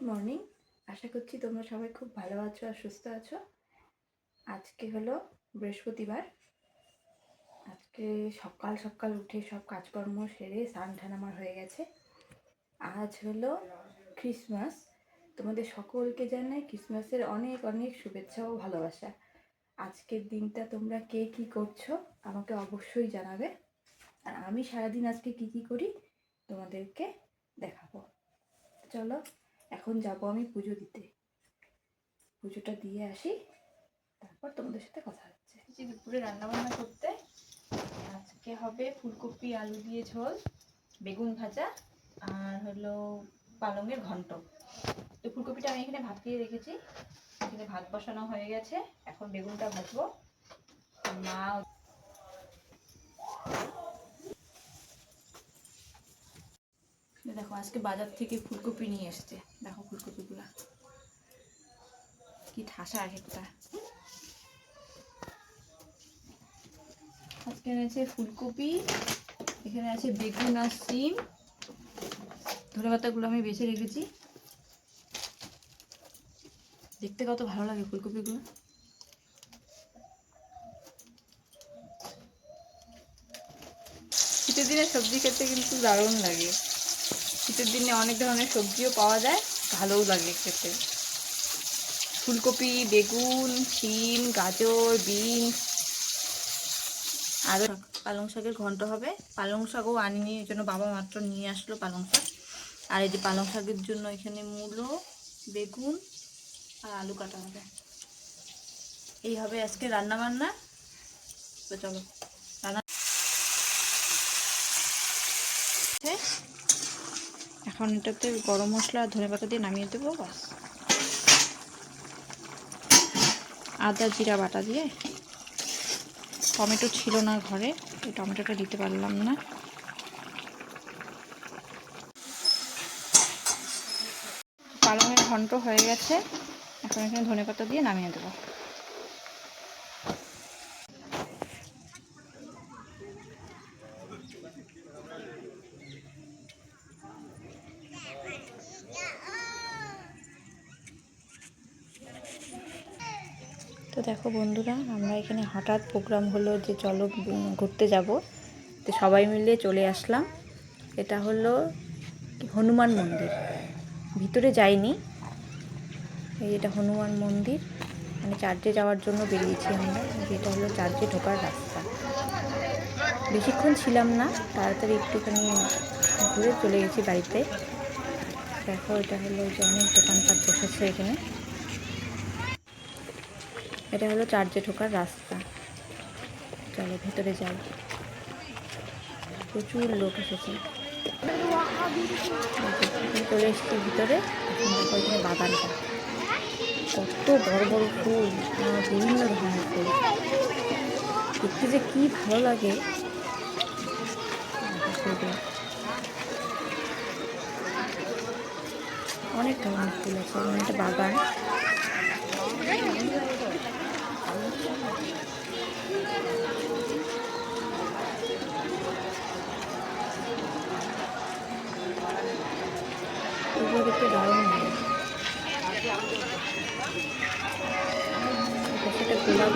Good morning আশা করছি তোমরা সবাই খুব ভালো আছো আর সুস্থ আছো। আজকে হলো বৃহস্পতিবার। আজকে সকাল সকাল উঠে সব কাজকর্ম সেরে স্নান ঠান আমার হয়ে গেছে। আজ হলো ক্রিসমাস তোমাদের সকলকে জানাই ক্রিসমাসের অনেক অনেক শুভেচ্ছা ও ভালোবাসা। আজকের দিনটা তোমরা কে কি করছ আমাকে অবশ্যই জানাবে। আর আমি সারাদিন আজকে কি কি করি তোমাদেরকে দেখাবো। চলো এখন যাব আমি পুজো দিতে। পুজোটা দিয়ে আসি, তারপর তোমাদের সাথে কথা হচ্ছে। যে দুপুরে রান্নাবান্না করতে, আজকে হবে ফুলকপি, আলু দিয়ে ঝোল, বেগুন ভাজা, আর হলো পালংয়ের ঘন্ট। তো ফুলকপিটা আমি এখানে ভাত দিয়ে রেখেছি, এখানে ভাত বসানো হয়ে গেছে, এখন বেগুনটা ভাজবো। মা দেখো, আজকে বাজার থেকে ফুলকপি নিয়ে এসছে। দেখো ফুলকপিগুলা। কি ঠাসা এক একটা আজকে এনেছে ফুলকপি, এখানে আছে বেগুন আর সিম। ধরে পাতাগুলো আমি বেছে রেখেছি। দেখতে কত ভালো লাগে ফুলকপিগুলো। শীতের দিনে সবজি খেতে কিন্তু দারুণ লাগে। শীতের দিনে অনেক ধরনের সবজিও পাওয়া যায়, ভালোও লাগে খেতে। ফুলকপি, বেগুন, শিম, গাজর, বিনস। আরও পালং শাকের ঘন্ট হবে। পালং শাকও আনিনি, এই জন্য বাবা মাত্র নিয়ে আসলো পালং শাক। আর এই যে পালং শাকের জন্য এখানে মূলো, বেগুন আর আলু কাটা হবে। এই হবে আজকে রান্না বান্না তো চলো, রান্না এখন এটাতে গরম মশলা ধনে পাতা দিয়ে নামিয়ে দেবো, বাস। আদা জিরা বাটা দিয়ে। টমেটো ছিল না ঘরে এই টমেটোটা দিতে পারলাম না। পালংয়ের ঘন্ট হয়ে গেছে, এখন এখানে ধনে পাতা দিয়ে নামিয়ে দেবো। দেখো বন্ধুরা, আমরা এখানে হঠাৎ প্রোগ্রাম হলো যে চলো ঘুরতে যাব। তো সবাই মিলে চলে আসলাম। এটা হলো হনুমান মন্দির। ভিতরে যাইনি। এই এটা হনুমান মন্দির। মানে চার্চে যাওয়ার জন্য বেরিয়েছি আমরা। যেটা হলো চার্চে ঢোকার রাস্তা। বেশিক্ষণ ছিলাম না, তাড়াতাড়ি একটুখানি ঘুরে চলে গেছি বাড়িতে। দেখো, এটা হলো যে অনেক দোকানপাট বসেছে এখানে। এটা হলো চার্চে ঢোকার রাস্তা। চলো, ভেতরে যাই। প্রচুর লোক এসেছে। চলে এসেছি ভিতরে। এখানে বাগানটা। কত বড় বড় ফুল বিভিন্ন ধরনের ফুল। দেখতে যে কি ভালো লাগে। অনেক ধরনের ফুল আছে। বাগান। এগুলো দেখতে দারুণ লাগে গোলাপ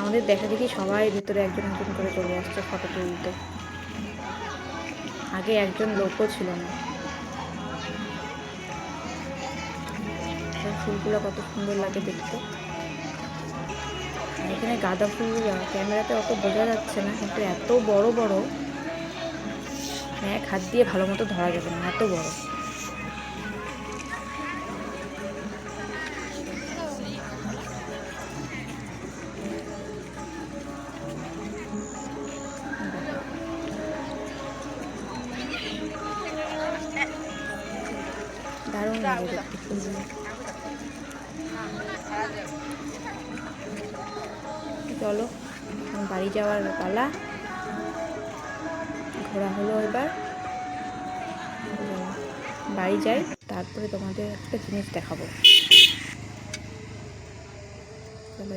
আমাদের দেখা দেখি সবাই ভেতরে একজন একজন করে চলে আসছে ফটো তুলতে। আগে একজন লোকও ছিল না। ফুলগুলো কত সুন্দর লাগে দেখতে। এখানে গাঁদা ফুলগুলো ক্যামেরাতে অত বোঝা যাচ্ছে না, কিন্তু এত বড় বড়। এক হাত দিয়ে ভালো মতো ধরা যাবে না, এত বড়। চলো বাড়ি যাওয়ার পালা। ঘোরা হলো এবার। বাড়ি যাই তারপরে তোমাদের একটা জিনিস দেখাবো।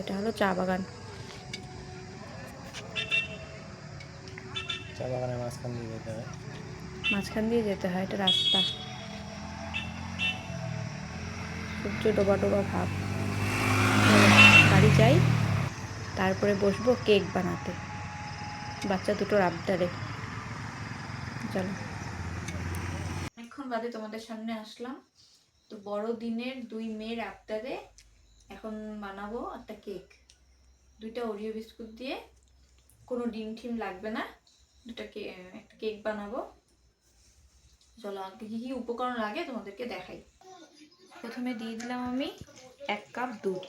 এটা হলো চা বাগান। চা বাগানের মাঝখান দিয়ে যেতে হয়। মাঝখান দিয়ে যেতে হয় এটা রাস্তা। সূর্য ডোবা ডোবা ভাব বাড়ি যাই। তারপরে বসবো কেক বানাতে। বাচ্চা দুটোর আবদারে। চলো। অনেকক্ষণ বাদে তোমাদের সামনে আসলাম। তো বড় দিনের দুই মেয়ের আবদারে এখন বানাবো একটা কেক। দুইটা ওরিও বিস্কুট দিয়ে। কোনো ডিম টিম লাগবে না। দুটা একটা কেক বানাবো। চলো আগে কী কী উপকরণ লাগে তোমাদেরকে দেখাই। প্রথমে দিয়ে দিলাম আমি এক কাপ দুধ।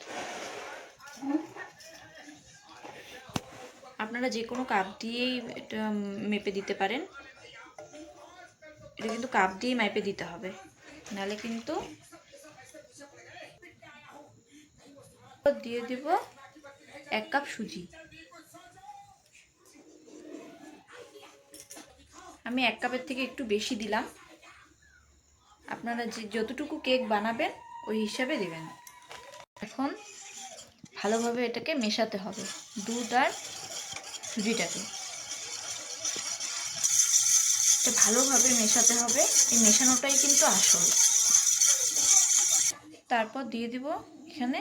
আপনারা যে কোনো কাপ দিয়েই এটা মেপে দিতে পারেন। এটা কিন্তু কাপ দিয়ে মেপে দিতে হবে। নাহলে কিন্তু দিয়ে দিব এক কাপ সুজি। আমি এক কাপের থেকে একটু বেশি দিলাম। আপনারা যে যতটুকু কেক বানাবেন, ওই হিসাবে দেবেন। এখন ভালোভাবে এটাকে মেশাতে হবে, দুধ আর সুজিটাকে এটা ভালোভাবে মেশাতে হবে, এই মেশানোটাই কিন্তু আসল। তারপর দিয়ে দিব এখানে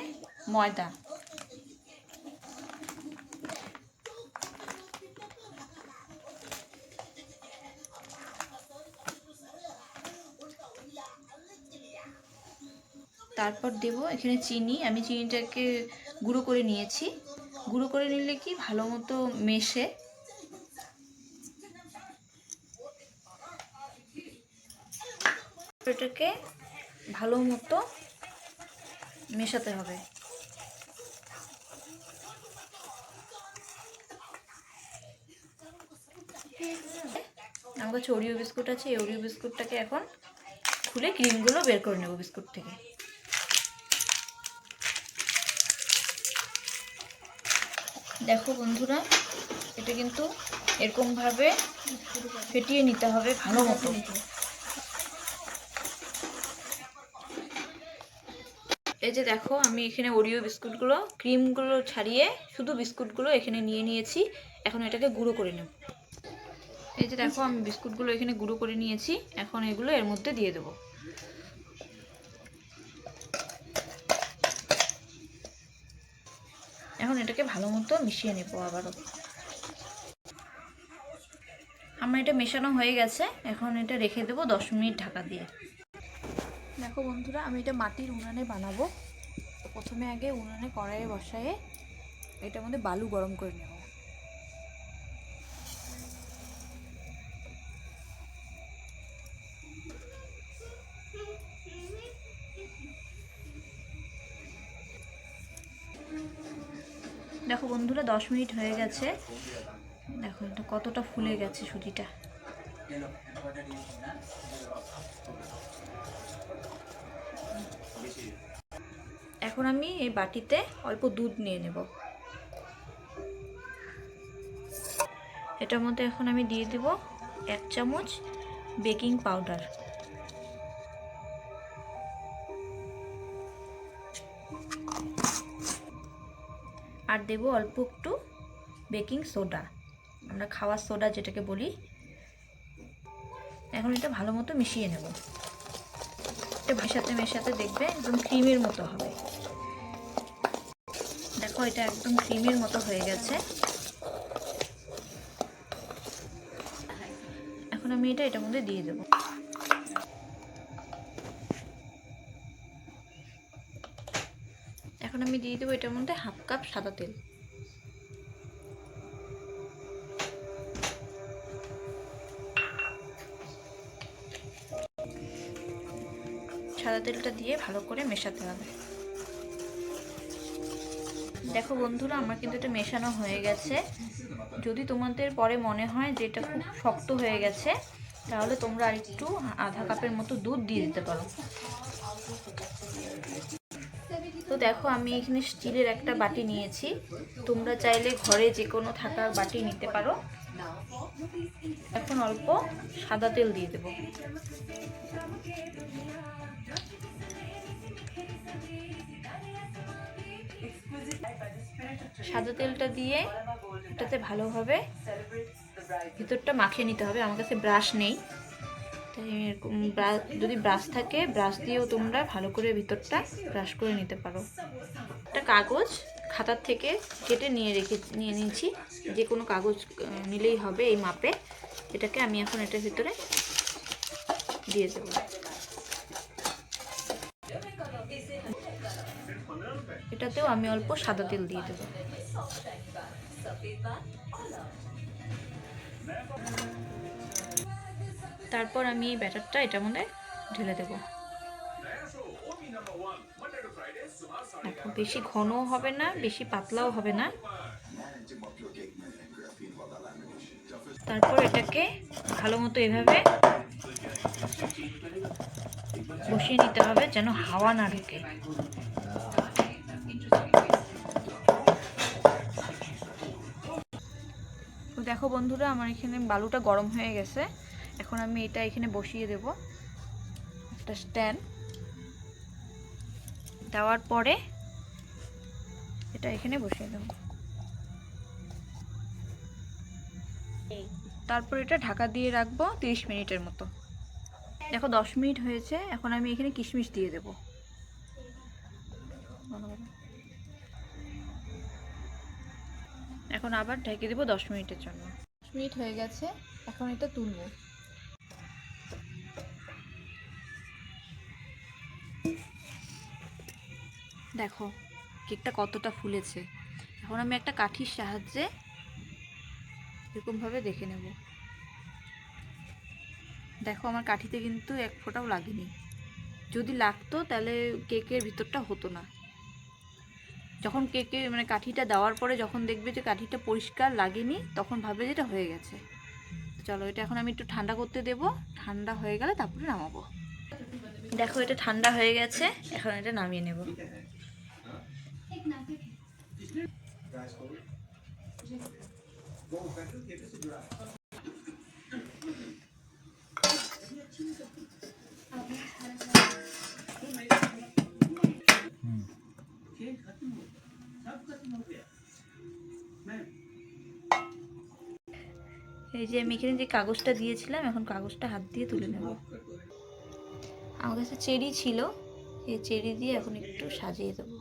ময়দা। তারপর দেব এখানে চিনি। আমি চিনিটাকে গুঁড়ো করে নিয়েছি। গুঁড়ো করে নিলে কি ভালো মতো মেশে। এটাকে ভালো মতো মেশাতে হবে। আমার কাছে ওরিও বিস্কুট আছে। এই ওরিও বিস্কুটটাকে এখন খুলে ক্রিমগুলো বের করে নেব বিস্কুট থেকে। দেখো বন্ধুরা, এটা কিন্তু এরকমভাবে ফেটিয়ে নিতে হবে ভালো মতো। এই যে দেখো, আমি এখানে ওরিও বিস্কুটগুলো, ক্রিমগুলো ছাড়িয়ে শুধু বিস্কুটগুলো এখানে নিয়ে নিয়েছি। এখন এটাকে গুঁড়ো করে নেব। এই যে দেখো, আমি বিস্কুটগুলো এখানে গুঁড়ো করে নিয়েছি। এখন এগুলো এর মধ্যে দিয়ে দেবো। এখন এটাকে ভালো মতো মিশিয়ে নেব আবারও। আমার এটা মেশানো হয়ে গেছে, এখন এটা রেখে দেবো দশ মিনিট ঢাকা দিয়ে। দেখো বন্ধুরা, আমি এটা মাটির উনানে বানাবো। প্রথমে আগে উনানে কড়াইয়ে বসায়ে এটার মধ্যে বালু গরম করে নেব। দেখো বন্ধুরা, দশ মিনিট হয়ে গেছে। দেখো এটা কতটা ফুলে গেছে সুজিটা এখন আমি এই বাটিতে অল্প দুধ নিয়ে নেব। এটার মধ্যে এখন আমি দিয়ে দেব এক চামচ বেকিং পাউডার। আর দেব অল্প একটু বেকিং সোডা। আমরা খাওয়ার সোডা যেটাকে বলি। এখন এটা ভালো মতো মিশিয়ে নেব। এটা মেশাতে মেশাতে দেখবে একদম ক্রিমের মতো হবে। দেখো, এটা একদম ক্রিমের মতো হয়ে গেছে। এখন আমি এটা এটার মধ্যে দিয়ে দেবো। এখন আমি দিয়ে দেবো এটার মধ্যে হাফ কাপ সাদা তেল। সাদা তেলটা দিয়ে ভালো করে মেশাতে হবে। দেখো বন্ধুরা, আমার কিন্তু এটা মেশানো হয়ে গেছে। যদি তোমাদের পরে মনে হয় যে এটা খুব শক্ত হয়ে গেছে, তাহলে তোমরা আর একটু আধা কাপের মতো দুধ দিয়ে দিতে পারো। দেখো, আমি এখানে স্টিলের একটা বাটি নিয়েছি। তোমরা চাইলে ঘরে যে কোনো থাকার বাটি নিতে পারো। এখন অল্প সাদা তেল দিয়ে দেবো। সাদা তেলটা দিয়ে এটাতে ভালোভাবে ভিতরটা মাখিয়ে নিতে হবে। আমার কাছে ব্রাশ নেই। এরকম যদি ব্রাশ থাকে, ব্রাশ দিয়েও তোমরা ভালো করে ভিতরটা ব্রাশ করে নিতে পারো। একটা কাগজ খাতার থেকে কেটে নিয়ে রেখে, নিয়ে নিয়েছি। যে কোনো কাগজ নিলেই হবে এই মাপে। এটাকে আমি এখন এটার ভিতরে দিয়ে দেবো। এটাতেও আমি অল্প সাদা তেল দিয়ে দেবো। তারপর আমি এই ব্যাটারটা এটার মধ্যে ঢেলে দেবো। দেখো বেশি ঘনও হবে না বেশি পাতলাও হবে না। তারপর এটাকে ভালো মতো এভাবে বসিয়ে নিতে হবে যেন হাওয়া না ঢুকে। দেখো বন্ধুরা আমার এখানে বালুটা গরম হয়ে গেছে। এখন আমি এটা এখানে বসিয়ে দেব। একটা স্ট্যান্ড। দেওয়ার পরে এটা এখানে বসিয়ে দেব। তারপর এটা ঢাকা দিয়ে রাখব তিরিশ মিনিটের মতো। দেখো দশ মিনিট হয়েছে, এখন আমি এখানে কিশমিশ দিয়ে দেবো। এখন আবার ঢেকে দেবো দশ মিনিটের জন্য। দশ মিনিট হয়ে গেছে, এখন এটা তুলবো। দেখো, কেকটা কতটা ফুলেছে। এখন আমি একটা কাঠির সাহায্যে এরকমভাবে দেখে নেব। দেখো, আমার কাঠিতে কিন্তু এক ফোঁটাও লাগেনি। যদি লাগতো, তাহলে কেকের ভিতরটা হতো না। যখন কেকে মানে কাঠিটা দেওয়ার পরে যখন দেখবে যে কাঠিটা পরিষ্কার লাগেনি, তখন ভাববে যে এটা হয়ে গেছে। চলো, এটা এখন আমি একটু ঠান্ডা করতে দেব। ঠান্ডা হয়ে গেলে তারপরে নামাবো। দেখো, এটা ঠান্ডা হয়ে গেছে। এখন এটা নামিয়ে নেব। এই যে আমি এখানে যে কাগজটা দিয়েছিলাম, এখন কাগজটা হাত দিয়ে তুলে নেব। আমার কাছে চেরি ছিল, এই চেরি দিয়ে এখন একটু সাজিয়ে দেবো।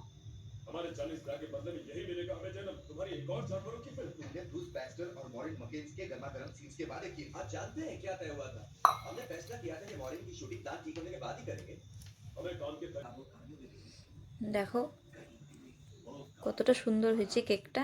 हमने ब्रूस बैक्स्टर और मॉरिन मकेन्स के गर्मा गर्म सीन्स के बाद एक की आप जानते हैं क्या तय हुआ था हमने फैसला किया था कि मॉर्निंग की शूटिंग दांत ठीक होने के बाद ही करेंगे हमें काम के দেখো কতটা সুন্দর হয়েছে কেকটা